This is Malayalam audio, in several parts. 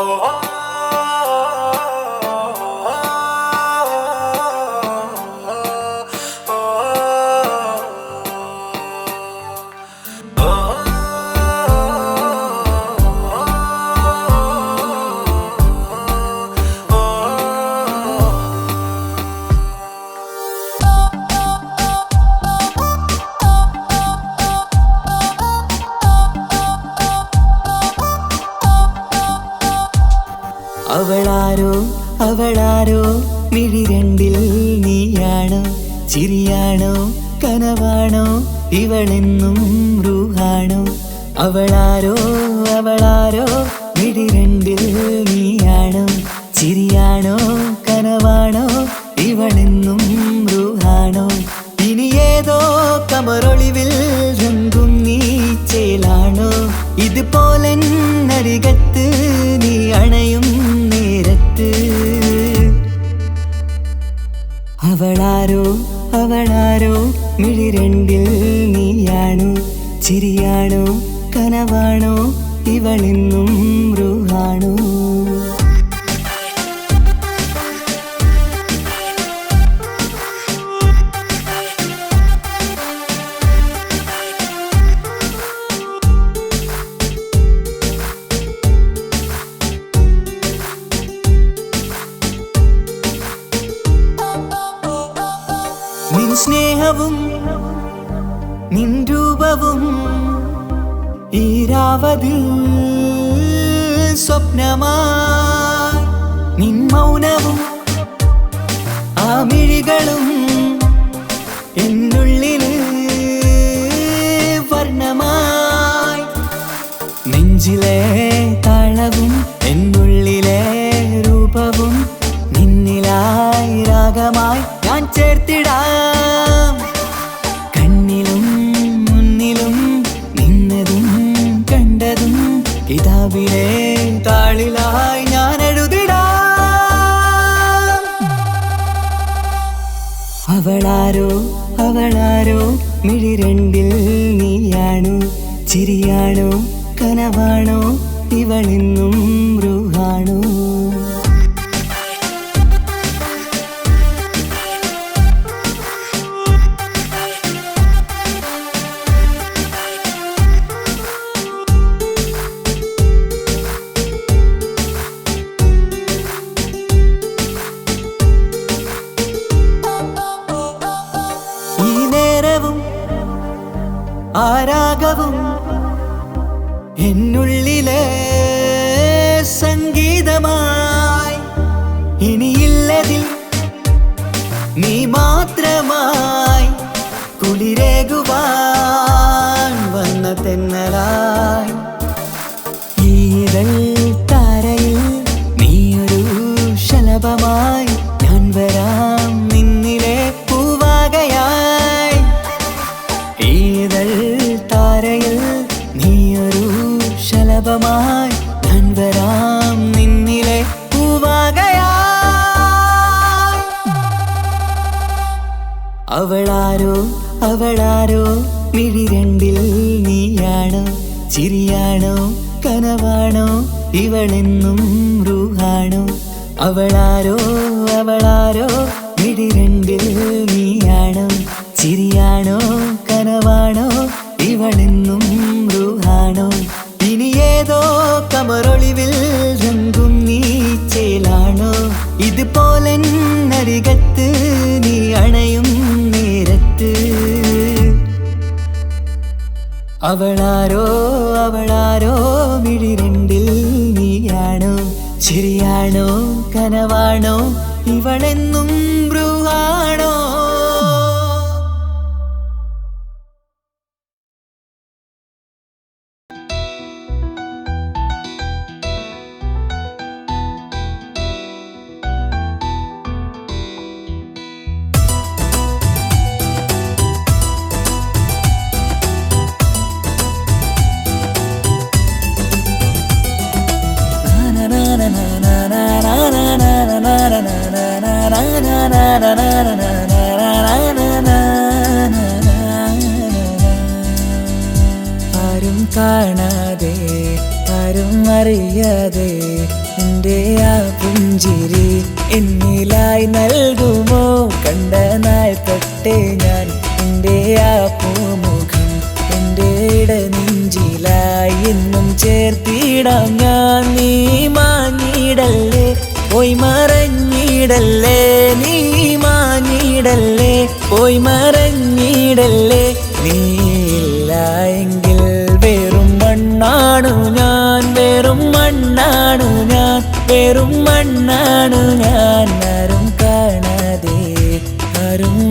അവളാരോ ഇവളെന്നും റൂഹാണോ ഇനി ഏതോ കമറൊളിവിൽ രംഗും നീ ഇതുപോലെ നരികത്ത് നീ അണയും നേരത്ത്. അവളാരോ അവളാരോ മിഴിരണ്ടിൽ നീയാണോ? ചിരിയാണോ കനവാണോ? ഇവളെന്നും നിൻ സ്നേഹവും നിൻ രൂപവും ഈരാവതിൽ സ്വപ്നമാ നിൻ മൗനവും ആ മിഴികളും എന്നുള്ളിൽ വർണമായി. നെഞ്ചിലെ താളവും എന്നുള്ളിലെ രൂപവും നിന്നിലായി രാഗമായി ചേർത്തിടാം. കണ്ണിലും മുന്നിലും നിന്നതും കണ്ടതും കിതാബിലെ താളിലായി ഞാൻ എഴുതിടാം. അവളാരോ അവളാരോ മിഴിരണ്ടിൽ നീയാണോ? ചിരിയാണോ? കനവാണോ? ഇവളെന്നും അവളാരോ അവളാരോ മിഴി രണ്ടിൽ നീയാണോ ചിരിയാണോ കനവാണോ ഇവളെന്നും റൂഹാണോ അവളാരോ അവളാരോ മിഴി രണ്ടിൽ നീയാണോ ചിരിയാണോ കനവാണോ ഇവളെന്നും റൂഹാണോ ഇനി ഏതോ കമറൊളിവിൽ രംഗും നീ ചേലാണോ? ഇതുപോലെ നരികത്ത് അവളാരോ അവളാരോ മിഴിരണ്ടിൽ നീയാണോ? ശരിയാണോ കനവാണോ? ഇവളെന്നും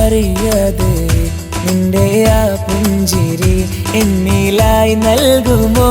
ആരും അറിയാതെ നിന്റെ ആ പുഞ്ചിരി എന്നിലായി നൽകുമോ?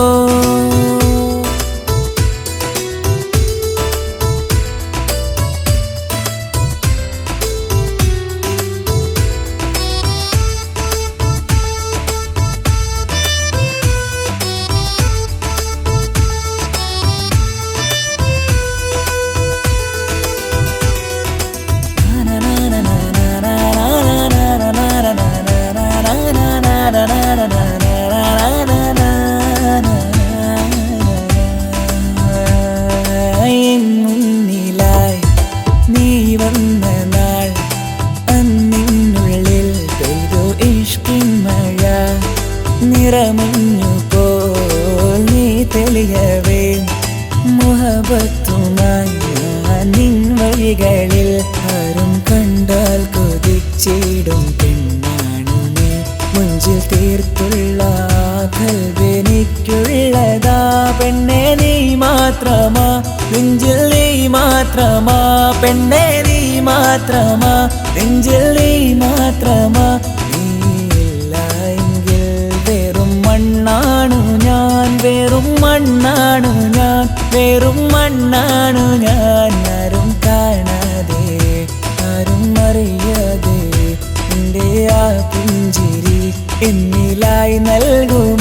നിറമഞ്ഞു പോൽ നീ തെളിയവേ. മുഹബത്തുമായി നിൻ വഴികളിൽ ആരും കണ്ടാൽ കൊതിച്ചിടും പെണ്ണാണ് നീ. മുഞ്ചിൽ തീർത്തുള്ള കൽവെനിക്കുള്ളതാ പെണ്ണെ നീ മാത്രമാ. നെഞ്ചിൽ നീ മാത്രമാ. പെണ്ണെ നീ മാത്രമാ. നെഞ്ചിൽ നീ മാത്രമാ. മണ്ണാണു ഞാൻ വെറും മണ്ണാണു ഞാൻ. ആരും കാണാതെ ആരും അറിയാതെ എന്റെ ആ പുഞ്ചിരി എന്നിലായി നൽകുമോ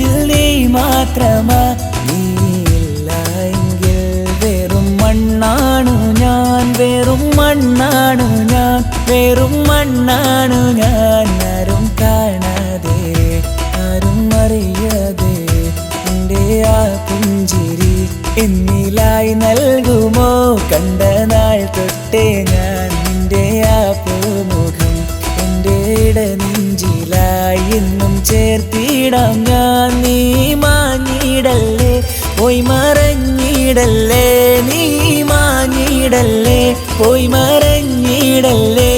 നെഞ്ചിൽ നീ മാത്രമാ നീയില്ല എങ്കിൽ വെറും മണ്ണാണു ഞാൻ വെറും മണ്ണാണു ഞാൻ വെറും മണ്ണാണു ഞാൻ. പോയി മറഞ്ഞിടല്ലേ നീ മാഞ്ഞിടല്ലേ പോയി മറഞ്ഞിടല്ലേ.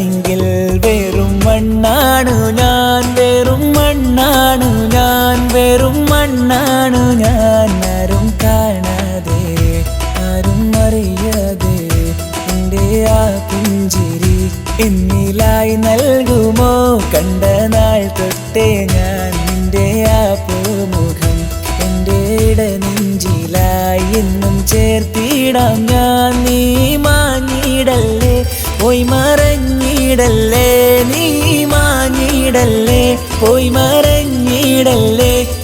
എങ്കിൽ വെറും മണ്ണാണ് ഞാൻ വെറും മണ്ണാണ് ഞാൻ വെറും മണ്ണാണ് ഞാൻ. ആരും കാണാതെ ആരും അറിയാതെ എന്റെ ആ പുഞ്ചിരി എന്നിലായി നൽകുമോ? കണ്ട നാൾ തൊട്ടേ ഞാൻ ചേർത്തിടാം ഞാൻ. നീ മാഞ്ഞിടല്ലേ? പോയി മറഞ്ഞിടല്ലേ? നീ മാഞ്ഞിടല്ലേ? പോയി മറഞ്ഞിടല്ലേ?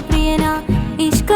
प्रियना इश्क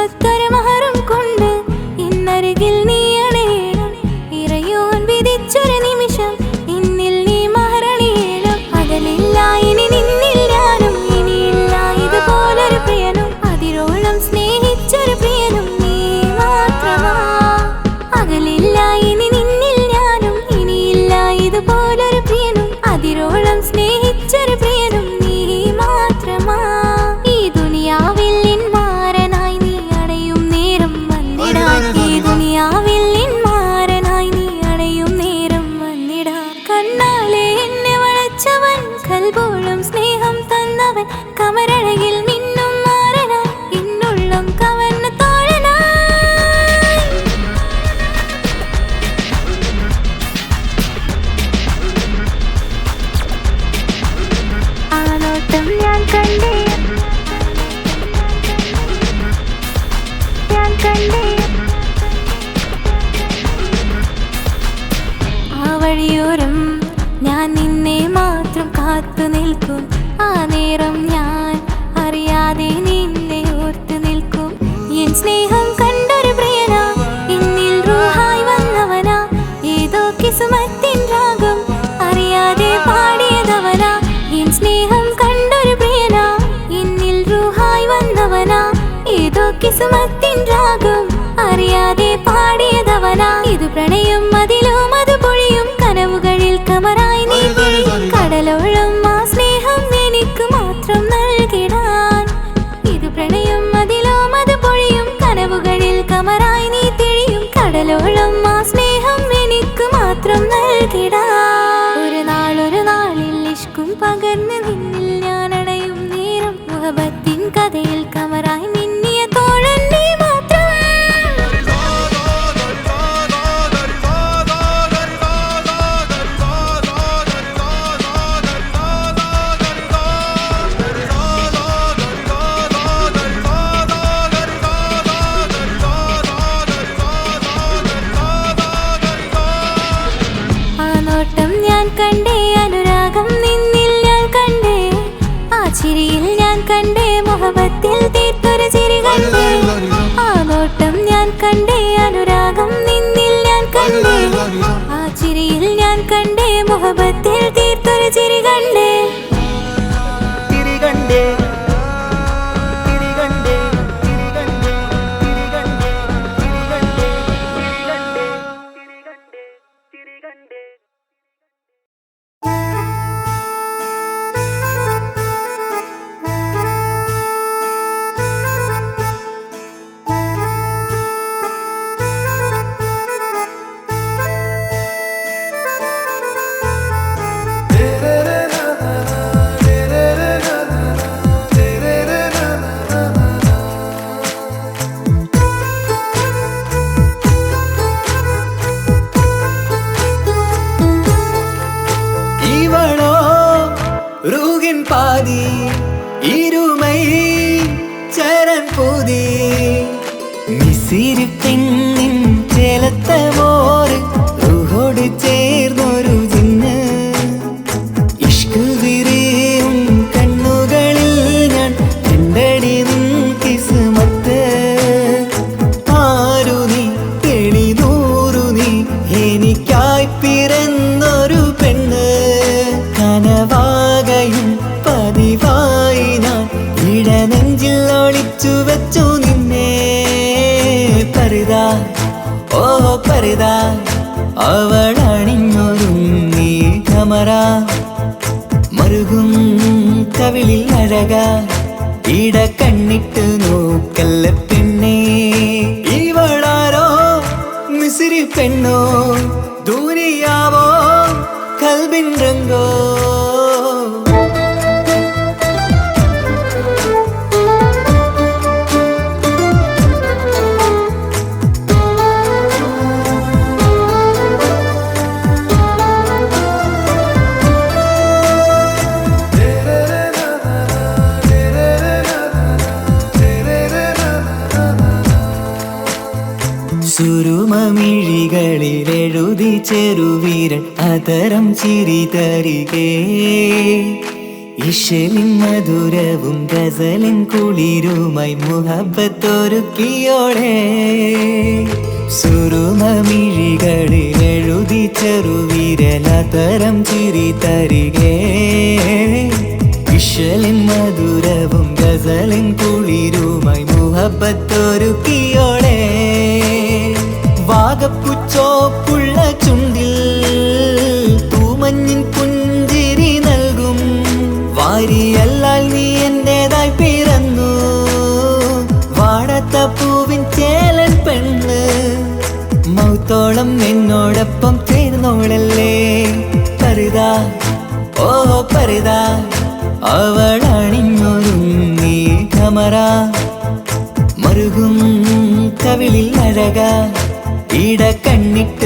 വെച്ചു നിന്നെ. പരിതാ ഓ പരിതാ അവൾ അണിഞ്ഞൊരുങ്ങി കമറ. മറുകും കവിളിൽ അഴക ഇട കണ്ണിട്ട് നോക്കല്ല പെണ്ണേ. ഇവളാരോ മിസിരി പെണ്ണോ ദൂരിയാവോ കൽബിൻ രംഗോ. സുരുമമിഴികളിൽ എഴുതി ചെറുവീരൻ അതരം ചിരി തരികേ ഇഷലിൻ മധുരവും ഗസലിൻ കുളിരുമായി മുഹബത്തൊരുക്കിയോടെ. സുരുമമിഴികളിൽ എഴുതി ചെറുവീരൻ അതരം ചിരി തരികേ ഇഷലിൻ മധുരവും ഗസലിൻ കുളിരുമായി മുഹബത്തൊരുക്കിയോടെ. വാഗപ്പുച്ചോപ്പുള്ള ചുണ്ടിൽ തൂമഞ്ഞിൻ പുഞ്ചിരി നൽകും. വാരിയല്ലാൽ നീ എന്റേതായി പിറന്നു. വാടത്ത പൂവിൻ ചേലൻ പെണ്ണ്. മൗത്തോളം എന്നോടൊപ്പം ചേർന്നോളല്ലേ പരിതാ ഓ പരിതാ. അവൾ അണിഞ്ഞൊരുങ്ങി കമറ മറുകും കവിളിൽ അഴക. ഇട കണ്ണിട്ട്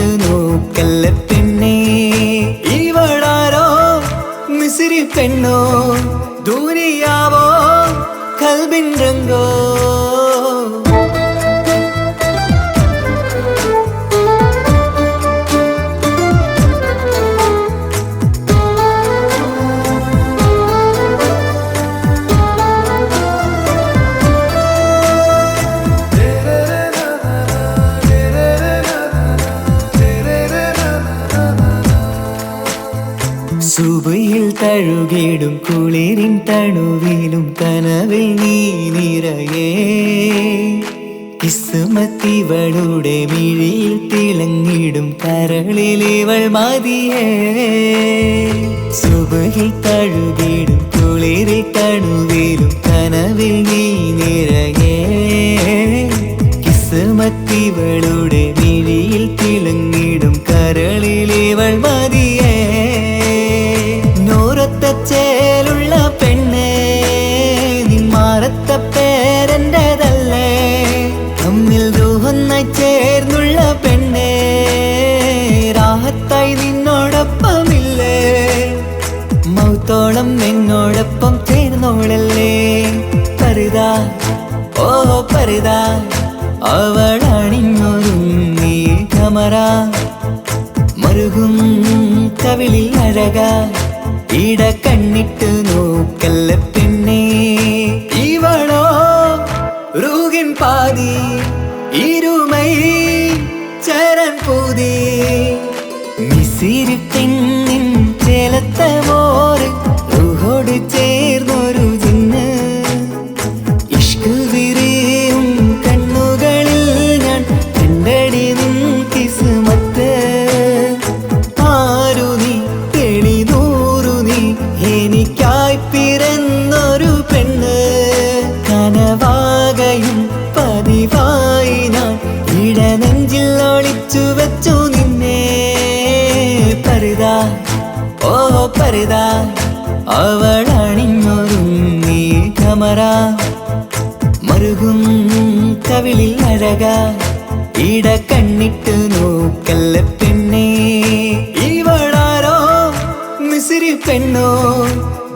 സുബയിൽ തഴുകിടും കുളിരിൻ തണുവിലും കനവിൽ നീ നിറയേ. കിസ്മത്തിവളുടെ മിഴിയിൽ തിളങ്ങിടും കരളിലിവൾ മതിയേ. സുബയിൽ തഴുകിടും കുളിരിൽ തണുവിലും കനവിൽ നീ നിറയേ. കിസ്മത്തിവളുടെ മിഴിയിൽ തിളങ്ങിടും മതിയേ. നൂറത്ത പരിതാ ഓ പരിതാ അവൾ അണിഞ്ഞൊരുങ്ങി കമറ. മറുകും കവിളിൽ അഴക ഇട കണ്ണിട്ട് ഒളിച്ചു വെച്ചു നിന്നെ. പരിതാ ഓ പരിതാ. അണിഞ്ഞൊരുങ്ങി കമറ മറുകും കവിളിൽ അഴക. ഇട കണ്ണിട്ട് നോക്കല്ല പെണ്ണേ. ഇവളാരോ മിസിരി പെണ്ണോ?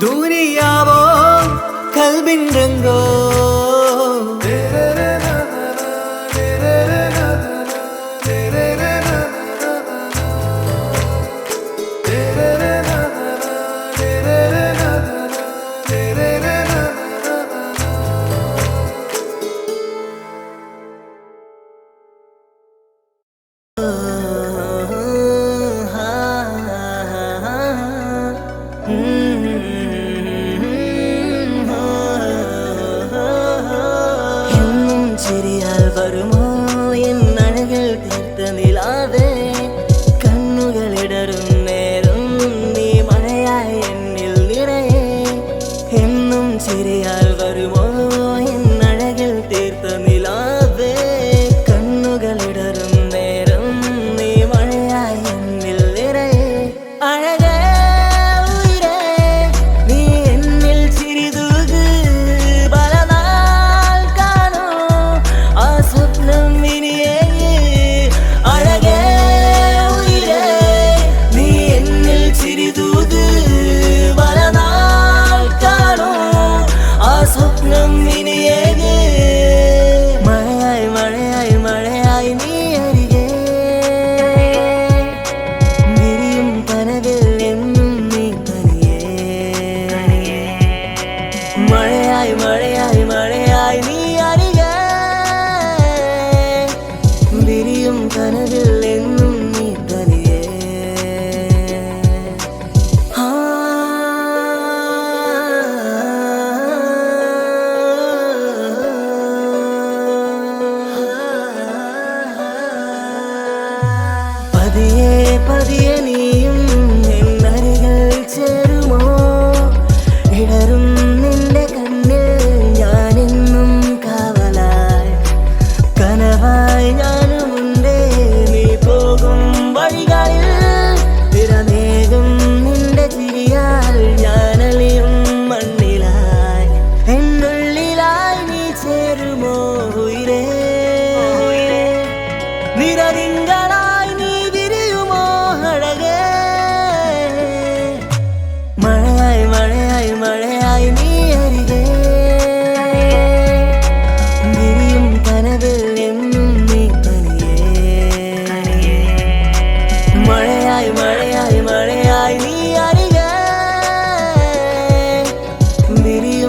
ദൂരിയാവോ കൽബിൻ രംഗോ?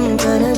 വിരിയും കനവിൽ